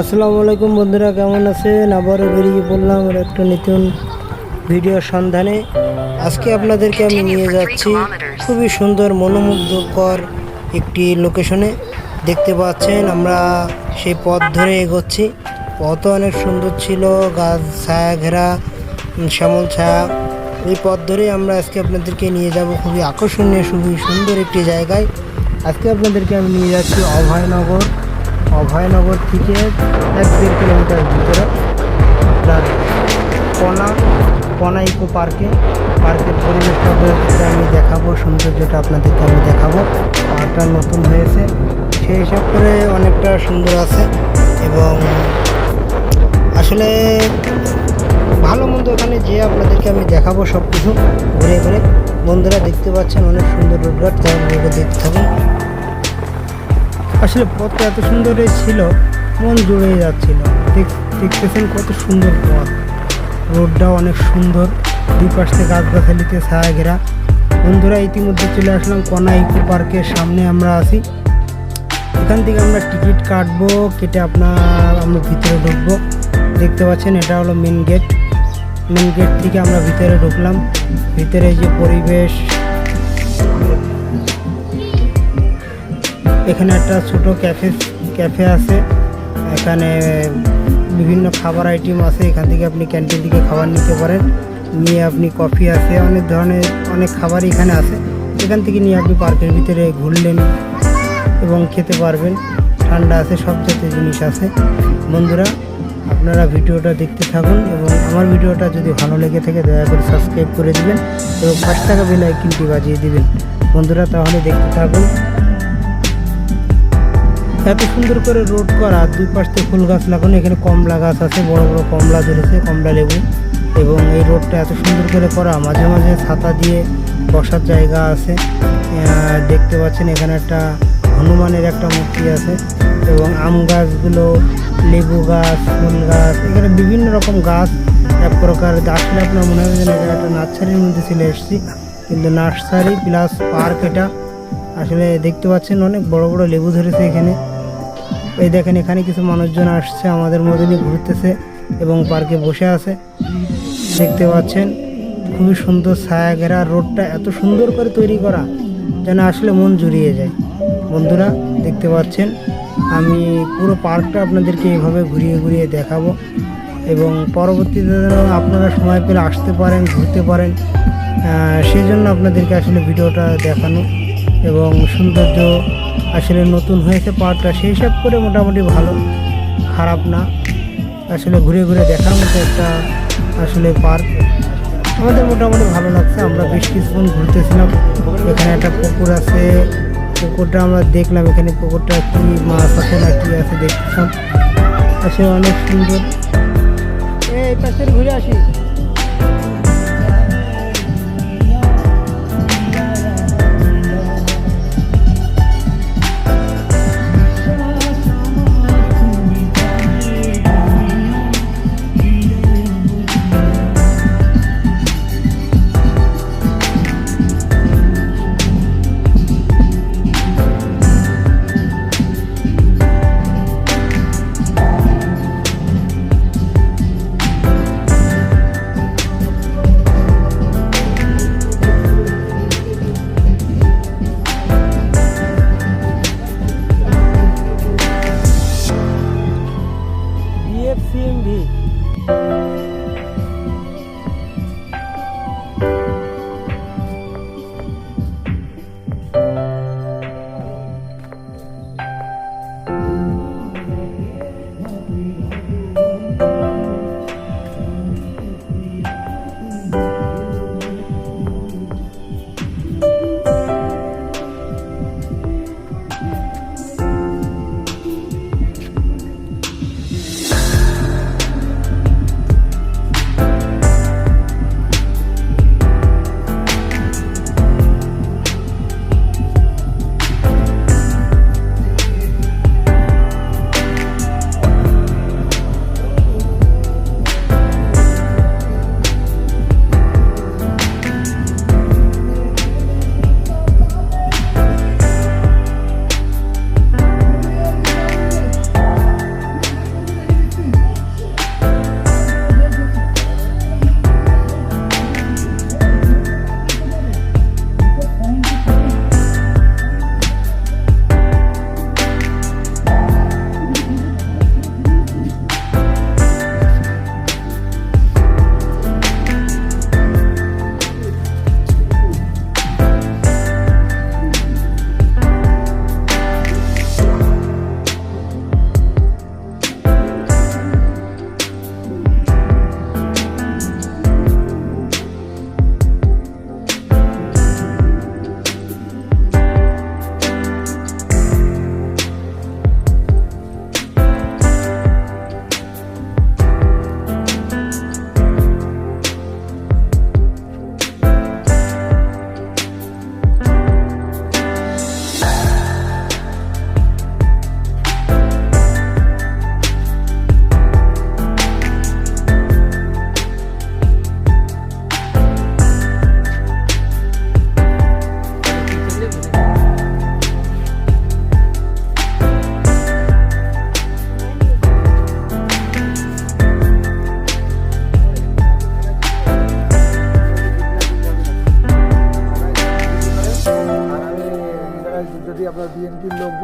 আসসালামু আলাইকুম বন্ধুরা কেমন আছেন? আবারও বেরিয়ে পড়লাম আর একটা নতুন ভিডিওর সন্ধানে। আজকে আপনাদেরকে আমি নিয়ে যাচ্ছি খুবই সুন্দর মনোমুগ্ধকর একটি লোকেশনে দেখতে পাচ্ছেন আমরা সেই পথ ধরে এগোচ্ছি। পথও অনেক সুন্দর ছিল গাছ ছায়া ঘেরা শ্যামল ছায়া। এই পথ ধরেই আমরা আজকে আপনাদেরকে নিয়ে যাব খুবই আকর্ষণীয় খুবই সুন্দর একটি জায়গায়। আজকে আপনাদেরকে আমি নিয়ে যাচ্ছি অভয়নগর। অভয়নগর থেকে এক দেড় কিলোমিটার ভিতরে আপনার কনা কনা ইকো পার্কে, পার্কের পরিবেশটা আমি দেখাবো, সৌন্দর্যটা আপনাদেরকে আমি দেখাবো। পার্কটা নতুন হয়েছে, সেই হিসাব করে অনেকটা সুন্দর আছে এবং আসলে ভালো মন্দ ওখানে যেয়ে আপনাদেরকে আমি দেখাবো সব কিছু ঘুরে ঘুরে। বন্ধুরা দেখতে পাচ্ছেন অনেক সুন্দর রোডঘাট তাই দেখতে থাকুন। আসলে পথটা এত সুন্দর ছিল, মন জুড়ে যাচ্ছিল। দেখ- দেখতেছেন কত সুন্দর পথ। রোডটাও অনেক সুন্দর দুই পাশ থেকে গাছগাছালিতে ছায়া ঘেরা। বন্ধুরা, ইতিমধ্যে চলে আসলাম কনা ইকো পার্কের সামনে, আমরা আছি। এখান থেকে আমরা টিকিট কাটবো, কেটে আপনার আমরা ভিতরে ঢুকবো। দেখতে পাচ্ছেন, এটা হলো মেন গেট মেন গেট থেকে আমরা ভিতরে ঢুকলাম। ভিতরে যে পরিবেশ এখানে একটা ছোট ক্যাফে ক্যাফে আছে। এখানে বিভিন্ন খাবার আইটেম আছে। এখান থেকে আপনি ক্যান্টিন থেকে খাবার নিতে পারেন। নিয়ে আপনি কফি আছে। অনেক ধরনের, অনেক খাবারই এখানে আছে। এখান থেকে নিয়ে আপনি পার্কের ভিতরে ঘুরলেন এবং খেতে পারবেন। ঠান্ডা আছে, সব জাতীয় জিনিস আছে। বন্ধুরা, আপনারা ভিডিওটা দেখতে থাকুন এবং আমার ভিডিওটা যদি ভালো লেগে থাকে, দয়া করে সাবস্ক্রাইব করে দিবেন এবং পাঁচ টাকা বেল আইকনটি বাজিয়ে দিবেন। বন্ধুরা, তাহলে দেখতে থাকুন। এত সুন্দর করে রোড করা, দুই পাশ থেকে ফুল গাছ লাগানো, এখানে কমলা গাছ আছে, বড় বড় কমলা ধরেছে কমলা লেবু। এবং এই রোডটা এত সুন্দর করে করা, মাঝে মাঝে ছাতা দিয়ে বসার জায়গা আছে। দেখতে পাচ্ছেন এখানে একটা হনুমানের একটা মূর্তি আছে। এবং আম গাছগুলো, লেবু গাছ, ফুল গাছ, এখানে বিভিন্ন রকম গাছ, এক প্রকার আসলে আপনার মনে হবে যেন এটা একটা নার্সারির মধ্যে চলে এসেছি। কিন্তু নার্সারি প্লাস পার্ক এটা, আসলে দেখতে পাচ্ছেন অনেক বড় বড় লেবু ধরেছে এখানে। এই দেখেন, এখানে কিছু মানুষজন আসছে আমাদের মধ্যে নিয়ে ঘুরতেছে এবং পার্কে বসে আছে। দেখতে পাচ্ছেন, খুবই সুন্দর ছায়া ঘেরা রোডটা, এত সুন্দর করে তৈরি করা যেন আসলে মন জুড়িয়ে যায়। বন্ধুরা, দেখতে পাচ্ছেন, আমি পুরো পার্কটা আপনাদেরকে এইভাবে ঘুরিয়ে ঘুরিয়ে দেখাবো এবং পরবর্তীতে যেন আপনারা সময় পেলে আসতে পারেন, ঘুরতে পারেন সেই জন্য আপনাদেরকে আসলে ভিডিওটা দেখানো। এবং সৌন্দর্য আসলে নতুন হয়েছে পার্কটা সেই হিসাব করে মোটামুটি ভালো। খারাপ না। আসলে ঘুরে ঘুরে দেখার মতো একটা আসলে পার্ক। আমাদের মোটামুটি ভালো লাগছে, আমরা বেশ কিছুক্ষণ ঘুরতেছিলাম। এখানে একটা পুকুর আছে। পুকুরটা আমরা দেখলাম, এখানে পুকুরটা কি মাছ আছে না কি আছে দেখছিলাম আসলে অনেক সুন্দর। এই ঘুরে আসি।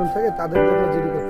প্রবলেম থাকে তাদের জন্য জিডি করতে